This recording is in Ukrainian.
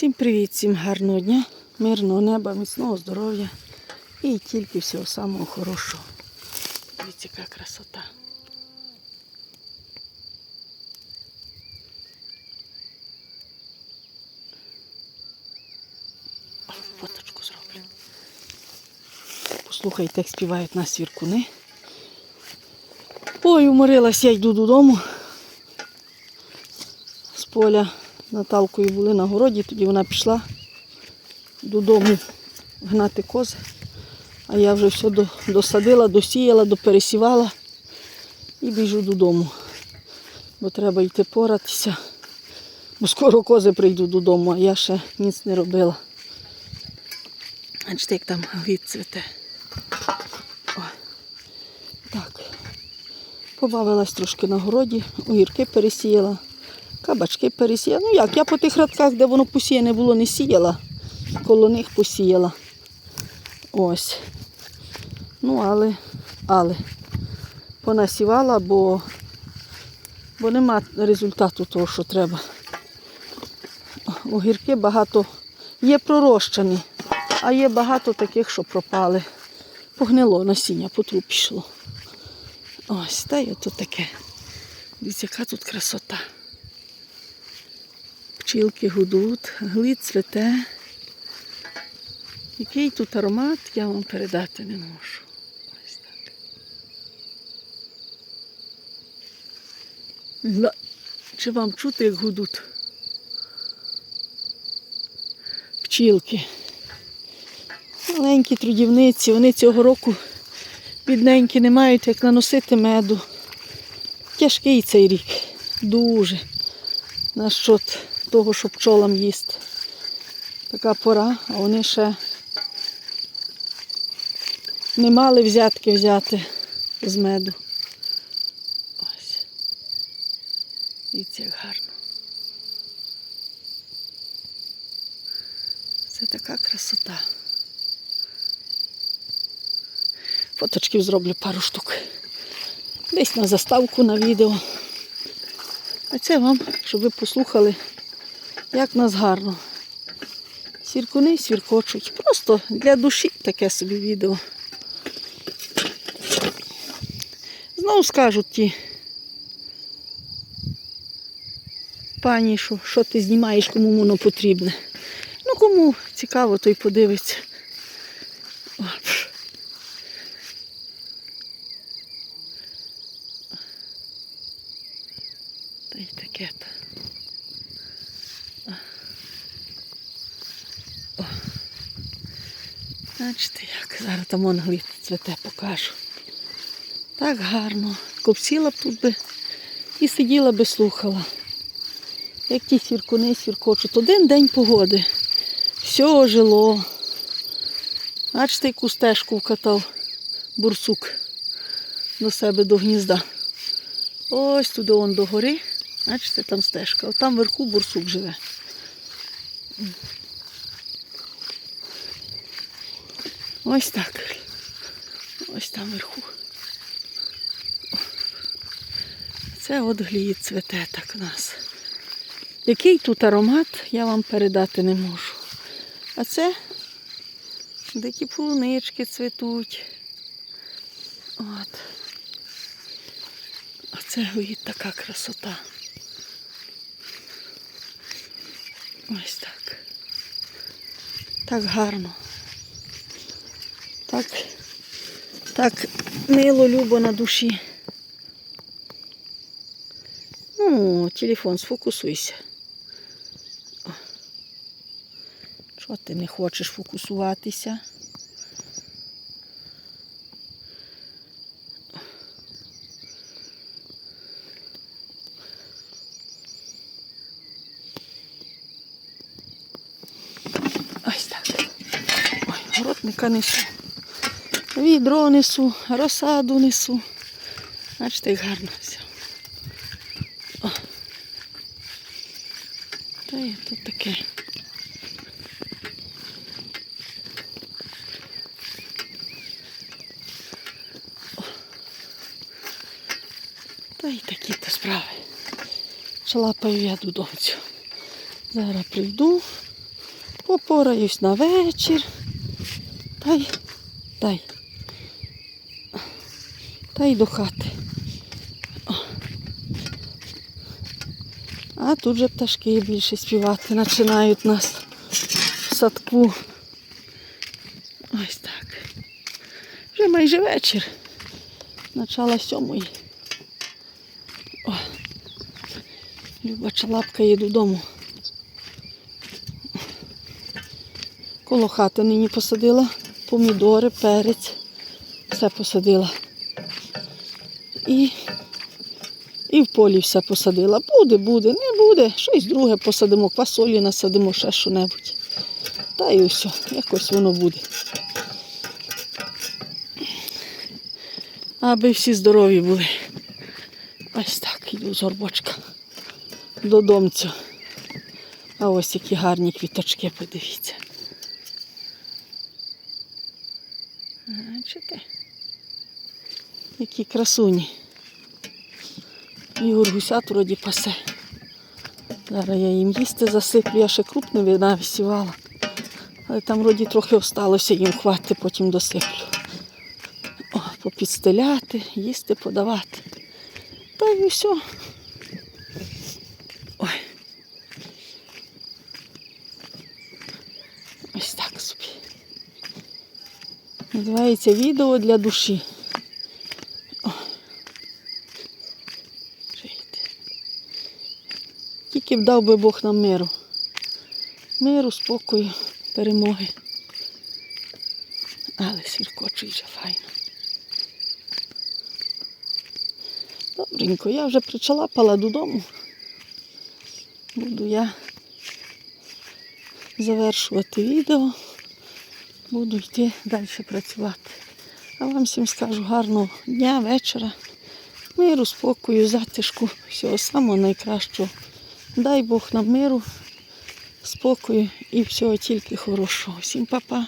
Всім привіт, всім гарного дня, мирного неба, міцного здоров'я і тільки всього самого хорошого. Дивіться, яка красота. Фоточку зроблю. Послухайте, як співають нас віркуни. Ой, уморилась, я йду додому. З поля Наталкою були на городі, тоді вона пішла додому гнати кози. А я вже все досадила, досіяла, допересівала і біжу додому. Бо треба йти поратися. Бо скоро кози прийдуть додому, а я ще ніц не робила. Бачите, як там гвіт. О. Так. Побавилась трошки на городі, огірки пересіяла, кабачки пересіяла. Ну як, я по тих радках, де воно посіяне було, не сіяла. Коло них посіяла. Ось. Ну, але, але понасівала, бо, бо нема результату того, що треба. Огірки багато є пророщені, а є багато таких, що пропали. Погнило насіння, потру пішло. Ось, та й ото таке. Дивіться, яка тут красота. Пчілки гудуть, глід цвете. Який тут аромат, я вам передати не можу. Ось так. Чи вам чути, як гудуть? Пчілки. Маленькі трудівниці, вони цього року бідненькі не мають як наносити меду. Тяжкий цей рік. Дуже. На щот того, що пчолам їсти. Така пора, а вони ще не мали взятки взяти з меду. Ось. Дивіться, як гарно. Це така красота. Фоточків зроблю пару штук. Десь на заставку на відео. А це вам, щоб ви послухали, як нас гарно. Сіркуни свіркочуть. Просто для душі таке собі відео. Знову скажуть ті пані, що, що ти знімаєш, кому воно потрібне. Ну, кому цікаво, той подивиться. О, пш. Та й таке то. О. Бачите, як зараз там он цвете покажу. Так гарно. Копсіла б тут би і сиділа би слухала. Як ті сіркуни сіркочуть. Один день погоди. Все ожило. Бачите, яку стежку вкатав бурсук до себе до гнізда. Ось туди он до гори. Бачите, там стежка. От там вверху бурсук живе. Ось так. Ось там вверху. Це от глід цвете так у нас. Який тут аромат, я вам передати не можу. А це дикі полунички цвітуть. От. А це глід така красота. Ось так. Так гарно. Так, так мило любо на душі. О, телефон, сфокусуйся. О. Що ти не хочеш фокусуватися? Ось так. Ой, городника несу. Відро несу, розсаду несу. Бачите, як гарно все. О. Та є тут таке. О. Та й такі то справи. Шалапаю я додому. Зараз прийду, Попораюсь на вечір. Та й, та й до хати. А тут же пташки більше співати починають нас в садку. Ось так. Вже майже вечір. Начало сьомої. О. Люба чалапка є додому. Коло хати нині посадила помідори, перець. Все посадила. І, і в полі все посадила. Буде, буде, не буде. Щось друге посадимо, квасолі насадимо, ще що-небудь. Та і все, якось воно буде. Аби всі здорові були. Ось так, йду з горбочка додомцю. А ось які гарні квіточки, подивіться. Бачите? Які красуні. Ігор гусят вроді пасе. Зараз я їм їсти засиплю, я ще крупне вина висівала. Але там вроді трохи осталося їм хватить, потім досиплю. О, попідстеляти, їсти подавати. Та й все. Ой. Ось так собі. Називається відео для душі. О. Жити. Тільки б дав би Бог нам миру. Миру, спокою, перемоги. Але сіркочуть вже файно. Добренько, я вже причалапала додому. Буду я завершувати відео. Буду йти далі працювати. А вам всім скажу гарного дня, вечора, миру, спокою, затишку, всього самого найкращого. Дай Бог нам миру, спокою і всього тільки хорошого. Всім па-па.